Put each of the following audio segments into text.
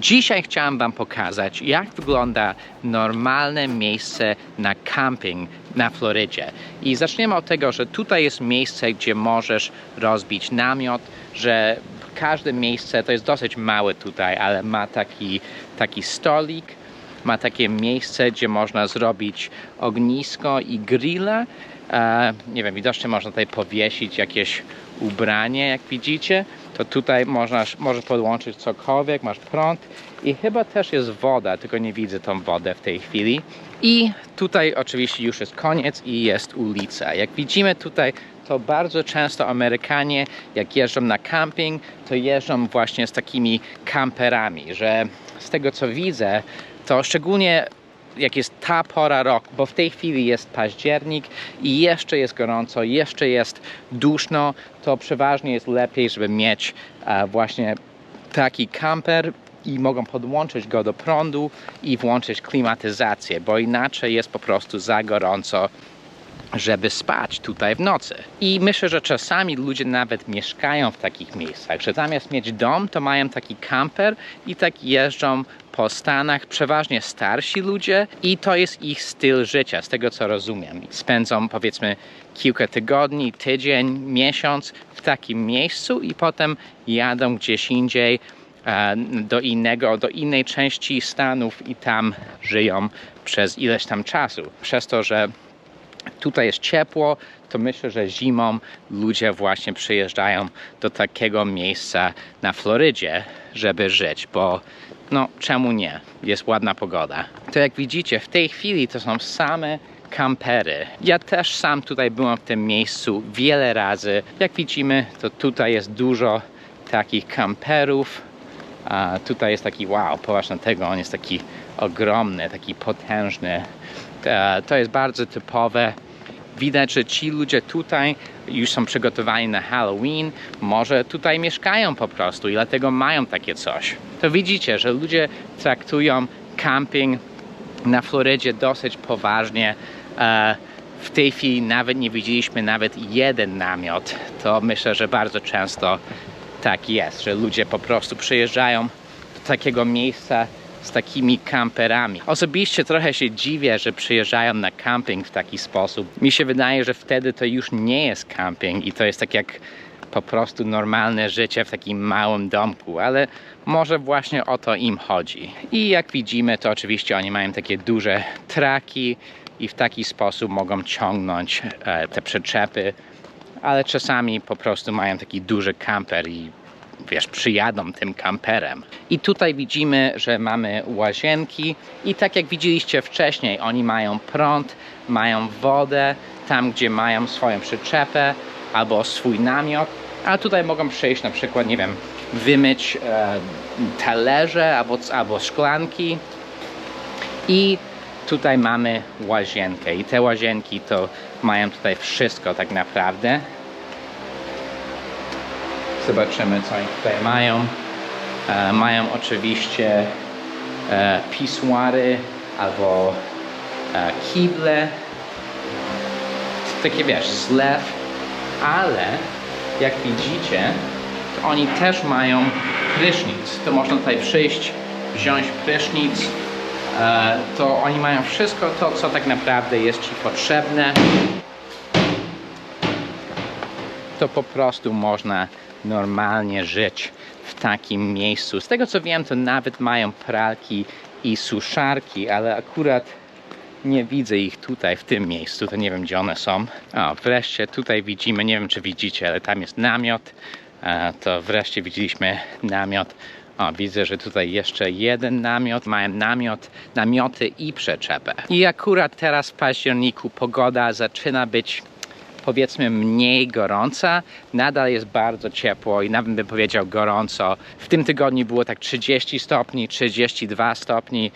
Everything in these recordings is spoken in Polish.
Dzisiaj chciałem Wam pokazać, jak wygląda normalne miejsce na camping na Florydzie. I zaczniemy od tego, że tutaj jest miejsce, gdzie możesz rozbić namiot, że każde miejsce to jest dosyć małe tutaj, ale ma taki, taki stolik, ma takie miejsce, gdzie można zrobić ognisko i grilla. E, nie wiem, widocznie można tutaj powiesić jakieś ubranie, jak widzicie. To tutaj można, możesz podłączyć cokolwiek, masz prąd i chyba też jest woda, tylko nie widzę tą wodę w tej chwili. I tutaj oczywiście już jest koniec i jest ulica. Jak widzimy tutaj, to bardzo często Amerykanie, jak jeżdżą na camping, to jeżdżą właśnie z takimi kamperami, że z tego co widzę, to szczególnie jak jest ta pora roku, bo w tej chwili jest październik i jeszcze jest gorąco, jeszcze jest duszno, to przeważnie jest lepiej, żeby mieć e, właśnie taki kamper i mogą podłączyć go do prądu i włączyć klimatyzację, bo inaczej jest po prostu za gorąco żeby spać tutaj w nocy. I myślę, że czasami ludzie nawet mieszkają w takich miejscach, że zamiast mieć dom, to mają taki kamper i tak jeżdżą po Stanach, przeważnie starsi ludzie i to jest ich styl życia, z tego co rozumiem. Spędzą powiedzmy kilka tygodni, tydzień, miesiąc w takim miejscu i potem jadą gdzieś indziej e, do innego, do innej części Stanów i tam żyją przez ileś tam czasu. Przez to, że tutaj jest ciepło, to myślę, że zimą ludzie właśnie przyjeżdżają do takiego miejsca na Florydzie, żeby żyć, bo no czemu nie? Jest ładna pogoda. To jak widzicie, w tej chwili to są same kampery. Ja też sam tutaj byłem w tym miejscu wiele razy. Jak widzimy, to tutaj jest dużo takich kamperów. A tutaj jest taki wow, popatrz na tego, on jest taki ogromny, taki potężny. E, to jest bardzo typowe. Widać, że ci ludzie tutaj już są przygotowani na Halloween, może tutaj mieszkają po prostu i dlatego mają takie coś. To widzicie, że ludzie traktują camping na Florydzie dosyć poważnie. E, w tej chwili nawet nie widzieliśmy nawet jeden namiot. To myślę, że bardzo często tak jest, że ludzie po prostu przyjeżdżają do takiego miejsca z takimi kamperami. Osobiście trochę się dziwię, że przyjeżdżają na camping w taki sposób. Mi się wydaje, że wtedy to już nie jest camping i to jest tak jak po prostu normalne życie w takim małym domku, ale może właśnie o to im chodzi. I jak widzimy, to oczywiście oni mają takie duże traki i w taki sposób mogą ciągnąć e, te przyczepy, ale czasami po prostu mają taki duży kamper i wiesz, przyjadą tym kamperem. I tutaj widzimy, że mamy łazienki i tak jak widzieliście wcześniej, oni mają prąd, mają wodę, tam gdzie mają swoją przyczepę albo swój namiot, a tutaj mogą przyjść na przykład, nie wiem, wymyć e, talerze albo, albo szklanki. I tutaj mamy łazienkę. I te łazienki to mają tutaj wszystko tak naprawdę Zobaczymy, co oni tutaj mają. E, mają oczywiście e, pisuary albo e, kible. Takie wiesz, zlew, ale jak widzicie, to oni też mają prysznic. To można tutaj przyjść, wziąć prysznic. E, to oni mają wszystko to, co tak naprawdę jest Ci potrzebne. To po prostu można normalnie żyć w takim miejscu. Z tego co wiem, to nawet mają pralki i suszarki, ale akurat nie widzę ich tutaj w tym miejscu, to nie wiem gdzie one są. O, wreszcie tutaj widzimy, nie wiem czy widzicie, ale tam jest namiot. E, to wreszcie widzieliśmy namiot. O, widzę, że tutaj jeszcze jeden namiot. Mają namiot, namioty i przeczepę. I akurat teraz w październiku pogoda zaczyna być powiedzmy mniej gorąca, nadal jest bardzo ciepło i nawet bym powiedział gorąco. W tym tygodniu było tak 30 stopni, 32 stopni,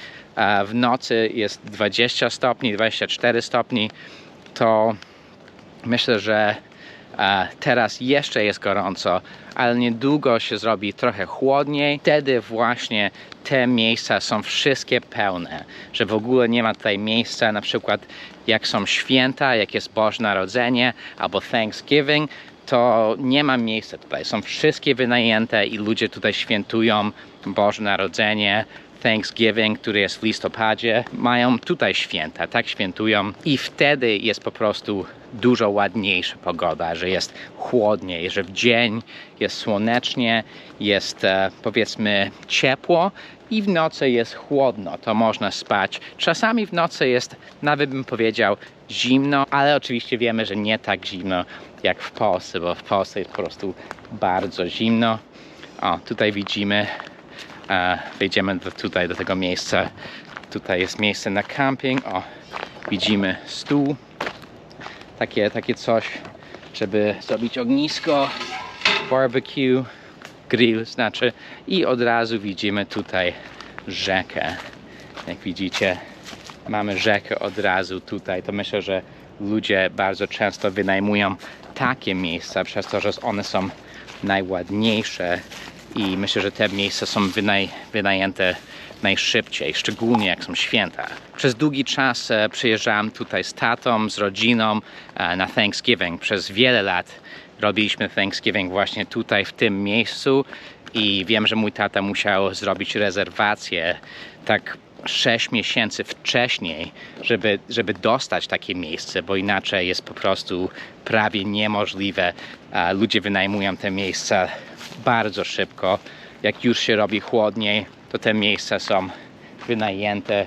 w nocy jest 20 stopni, 24 stopni, to myślę, że teraz jeszcze jest gorąco, ale niedługo się zrobi trochę chłodniej. Wtedy właśnie te miejsca są wszystkie pełne, że w ogóle nie ma tutaj miejsca, na przykład jak są święta, jak jest Boże Narodzenie albo Thanksgiving, to nie ma miejsca tutaj. Są wszystkie wynajęte i ludzie tutaj świętują Boże Narodzenie, Thanksgiving, który jest w listopadzie. Mają tutaj święta, tak świętują i wtedy jest po prostu dużo ładniejsza pogoda, że jest chłodniej, że w dzień jest słonecznie, jest e, powiedzmy ciepło i w nocy jest chłodno, to można spać. Czasami w nocy jest, nawet bym powiedział, zimno, ale oczywiście wiemy, że nie tak zimno jak w Polsce, bo w Polsce jest po prostu bardzo zimno. O, tutaj widzimy, wejdziemy do, tutaj do tego miejsca. Tutaj jest miejsce na camping. O, widzimy stół, takie, takie coś, żeby zrobić ognisko, barbecue, grill znaczy i od razu widzimy tutaj rzekę. Jak widzicie, mamy rzekę od razu tutaj. To myślę, że ludzie bardzo często wynajmują takie miejsca przez to, że one są najładniejsze i myślę, że te miejsca są wynaj, wynajęte najszybciej, szczególnie jak są święta. Przez długi czas e, przyjeżdżałem tutaj z tatą, z rodziną e, na Thanksgiving. Przez wiele lat robiliśmy Thanksgiving właśnie tutaj, w tym miejscu i wiem, że mój tata musiał zrobić rezerwację tak 6 miesięcy wcześniej, żeby, żeby dostać takie miejsce, bo inaczej jest po prostu prawie niemożliwe. Ludzie wynajmują te miejsca bardzo szybko. Jak już się robi chłodniej, to te miejsca są wynajęte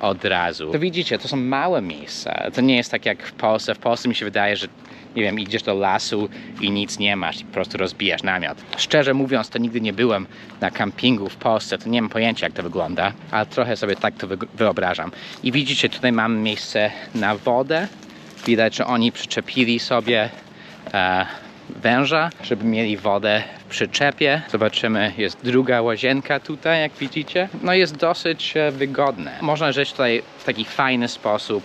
od razu. To widzicie, to są małe miejsca. To nie jest tak jak w Polsce. W Polsce mi się wydaje, że nie wiem, idziesz do lasu i nic nie masz i po prostu rozbijasz namiot. Szczerze mówiąc, to nigdy nie byłem na kampingu w Polsce, to nie mam pojęcia jak to wygląda, ale trochę sobie tak to wy- wyobrażam. I widzicie, tutaj mamy miejsce na wodę. Widać, że oni przyczepili sobie e, węża, żeby mieli wodę w przyczepie. Zobaczymy, jest druga łazienka tutaj, jak widzicie. No jest dosyć e, wygodne. Można żyć tutaj w taki fajny sposób,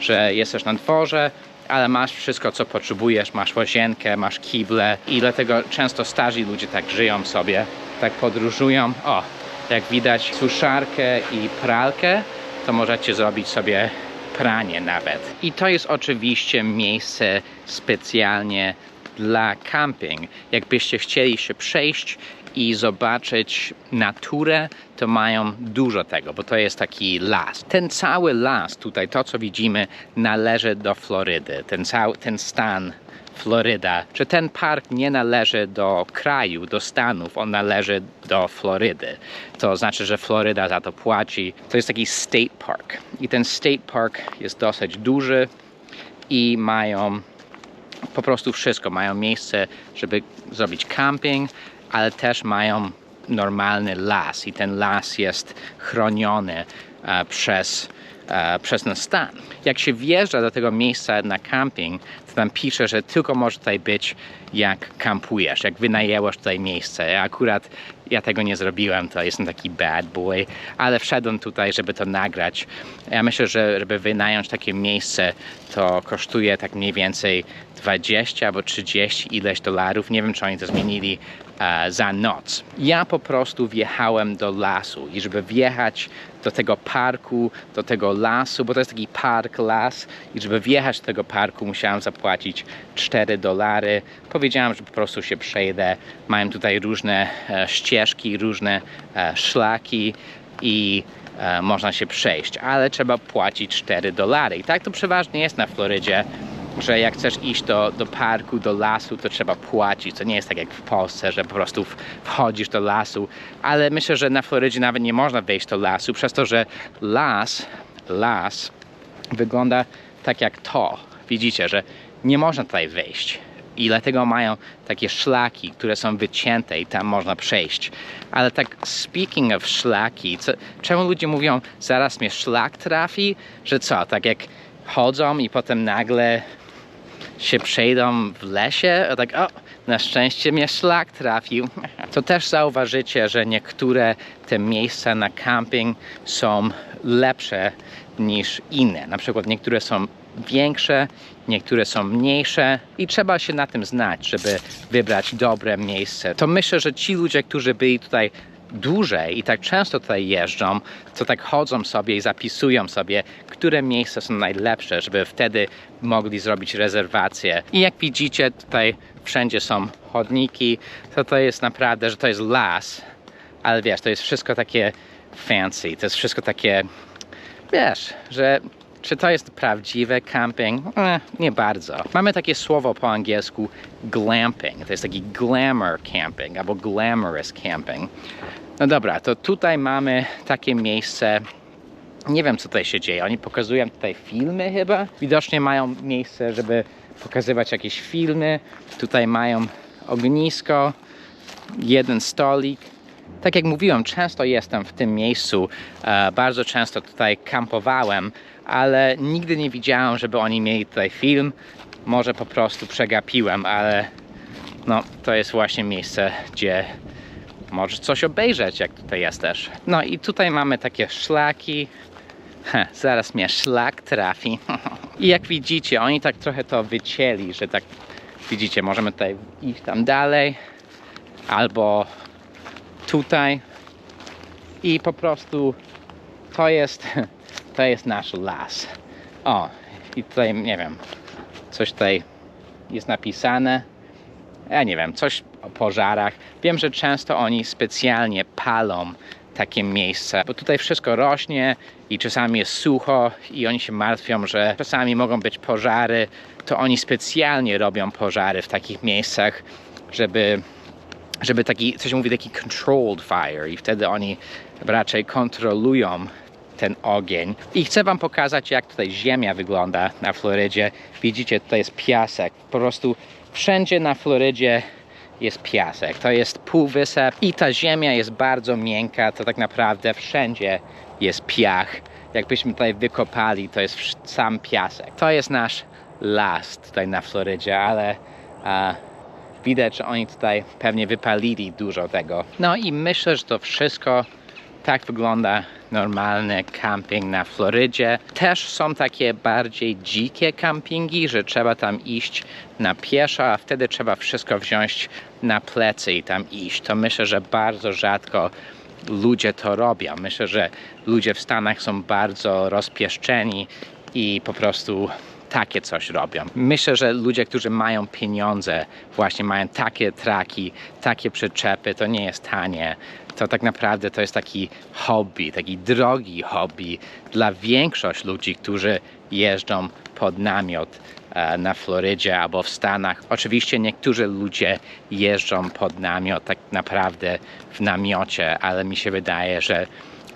że jesteś na dworze, ale masz wszystko, co potrzebujesz. Masz łazienkę, masz kible i dlatego często starzy ludzie tak żyją sobie, tak podróżują. O, jak widać suszarkę i pralkę, to możecie zrobić sobie pranie nawet. I to jest oczywiście miejsce specjalnie dla camping. Jakbyście chcieli się przejść i zobaczyć naturę, to mają dużo tego, bo to jest taki las. Ten cały las tutaj, to co widzimy, należy do Florydy. Ten cały, ten stan Floryda, że ten park nie należy do kraju, do Stanów, on należy do Florydy. To znaczy, że Floryda za to płaci. To jest taki state park. I ten state park jest dosyć duży i mają po prostu wszystko. Mają miejsce, żeby zrobić camping, ale też mają normalny las i ten las jest chroniony e, przez, e, przez ten stan. Jak się wjeżdża do tego miejsca na camping, to tam pisze, że tylko może tutaj być jak kampujesz, jak wynajęłaś tutaj miejsce. Ja akurat ja tego nie zrobiłem, to jestem taki bad boy, ale wszedłem tutaj, żeby to nagrać. Ja myślę, że żeby wynająć takie miejsce, to kosztuje tak mniej więcej 20 albo 30 ileś dolarów. Nie wiem, czy oni to zmienili za noc. Ja po prostu wjechałem do lasu i żeby wjechać do tego parku, do tego lasu, bo to jest taki park, las i żeby wjechać do tego parku musiałem zapłacić 4 dolary. Powiedziałem, że po prostu się przejdę. Mają tutaj różne e, ścieżki, różne e, szlaki i e, można się przejść, ale trzeba płacić 4 dolary. I tak to przeważnie jest na Florydzie że jak chcesz iść do, do parku, do lasu, to trzeba płacić. To nie jest tak jak w Polsce, że po prostu wchodzisz do lasu. Ale myślę, że na Florydzie nawet nie można wejść do lasu, przez to, że las, las wygląda tak jak to. Widzicie, że nie można tutaj wejść. I dlatego mają takie szlaki, które są wycięte i tam można przejść. Ale tak speaking of szlaki, co, czemu ludzie mówią, zaraz mnie szlak trafi? Że co, tak jak chodzą i potem nagle się przejdą w lesie, tak o, na szczęście mnie szlak trafił. To też zauważycie, że niektóre te miejsca na camping są lepsze niż inne. Na przykład niektóre są większe, niektóre są mniejsze i trzeba się na tym znać, żeby wybrać dobre miejsce. To myślę, że ci ludzie, którzy byli tutaj dłużej i tak często tutaj jeżdżą, to tak chodzą sobie i zapisują sobie, które miejsca są najlepsze, żeby wtedy mogli zrobić rezerwację. I jak widzicie, tutaj wszędzie są chodniki, to to jest naprawdę, że to jest las, ale wiesz, to jest wszystko takie fancy, to jest wszystko takie, wiesz, że czy to jest prawdziwe camping? Eh, nie bardzo. Mamy takie słowo po angielsku glamping. To jest taki glamour camping albo glamorous camping. No dobra, to tutaj mamy takie miejsce. Nie wiem, co tutaj się dzieje. Oni pokazują tutaj filmy chyba. Widocznie mają miejsce, żeby pokazywać jakieś filmy. Tutaj mają ognisko, jeden stolik. Tak jak mówiłem, często jestem w tym miejscu, e, bardzo często tutaj kampowałem, ale nigdy nie widziałem, żeby oni mieli tutaj film. Może po prostu przegapiłem, ale no, to jest właśnie miejsce, gdzie możesz coś obejrzeć, jak tutaj jesteś. No i tutaj mamy takie szlaki. Heh, zaraz mnie szlak trafi. I jak widzicie, oni tak trochę to wycięli, że tak widzicie, możemy tutaj iść tam dalej albo tutaj i po prostu to jest to jest nasz las. O, i tutaj nie wiem, coś tutaj jest napisane. Ja nie wiem, coś o pożarach. Wiem, że często oni specjalnie palą takie miejsca, bo tutaj wszystko rośnie i czasami jest sucho i oni się martwią, że czasami mogą być pożary, to oni specjalnie robią pożary w takich miejscach, żeby żeby taki, co się mówi, taki controlled fire i wtedy oni raczej kontrolują ten ogień. I chcę wam pokazać, jak tutaj ziemia wygląda na Florydzie. Widzicie, tutaj jest piasek. Po prostu wszędzie na Florydzie jest piasek. To jest półwysep i ta ziemia jest bardzo miękka. To tak naprawdę wszędzie jest piach. Jakbyśmy tutaj wykopali, to jest sam piasek. To jest nasz las tutaj na Florydzie, ale a, widać, że oni tutaj pewnie wypalili dużo tego. No i myślę, że to wszystko tak wygląda normalny camping na Florydzie. Też są takie bardziej dzikie campingi, że trzeba tam iść na pieszo, a wtedy trzeba wszystko wziąć na plecy i tam iść. To myślę, że bardzo rzadko ludzie to robią. Myślę, że ludzie w Stanach są bardzo rozpieszczeni i po prostu takie coś robią. Myślę, że ludzie, którzy mają pieniądze, właśnie mają takie traki, takie przyczepy, to nie jest tanie. To tak naprawdę to jest taki hobby, taki drogi hobby dla większości ludzi, którzy jeżdżą pod namiot e, na Florydzie albo w Stanach. Oczywiście niektórzy ludzie jeżdżą pod namiot tak naprawdę w namiocie, ale mi się wydaje, że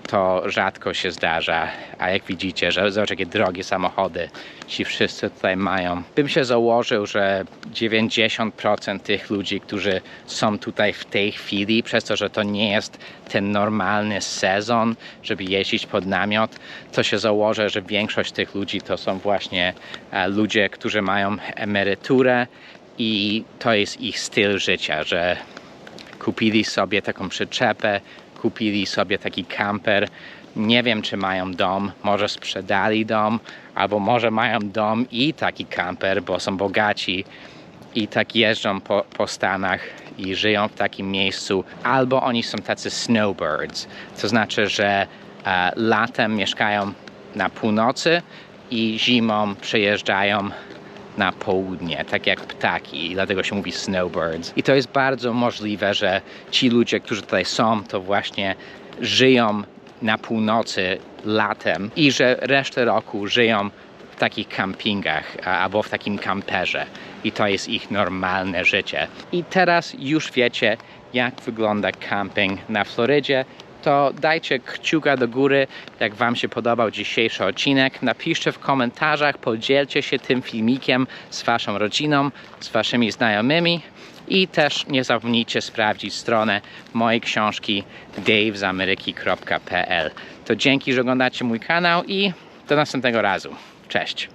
to rzadko się zdarza, a jak widzicie, że zobacz jakie drogie samochody ci wszyscy tutaj mają. Bym się założył, że 90% tych ludzi, którzy są tutaj w tej chwili, przez to, że to nie jest ten normalny sezon, żeby jeździć pod namiot, to się założę, że większość tych ludzi to są właśnie e, ludzie, którzy mają emeryturę i to jest ich styl życia, że kupili sobie taką przyczepę, kupili sobie taki kamper. Nie wiem, czy mają dom, może sprzedali dom, albo może mają dom i taki kamper, bo są bogaci i tak jeżdżą po, po Stanach i żyją w takim miejscu, albo oni są tacy snowbirds, to znaczy, że e, latem mieszkają na północy i zimą przejeżdżają na południe, tak jak ptaki, i dlatego się mówi snowbirds. I to jest bardzo możliwe, że ci ludzie, którzy tutaj są, to właśnie żyją na północy latem i że resztę roku żyją w takich campingach albo w takim kamperze. I to jest ich normalne życie. I teraz już wiecie, jak wygląda camping na Florydzie to dajcie kciuka do góry, jak Wam się podobał dzisiejszy odcinek. Napiszcie w komentarzach, podzielcie się tym filmikiem z Waszą rodziną, z Waszymi znajomymi. I też nie zapomnijcie sprawdzić stronę mojej książki davezameryki.pl. To dzięki, że oglądacie mój kanał i do następnego razu. Cześć!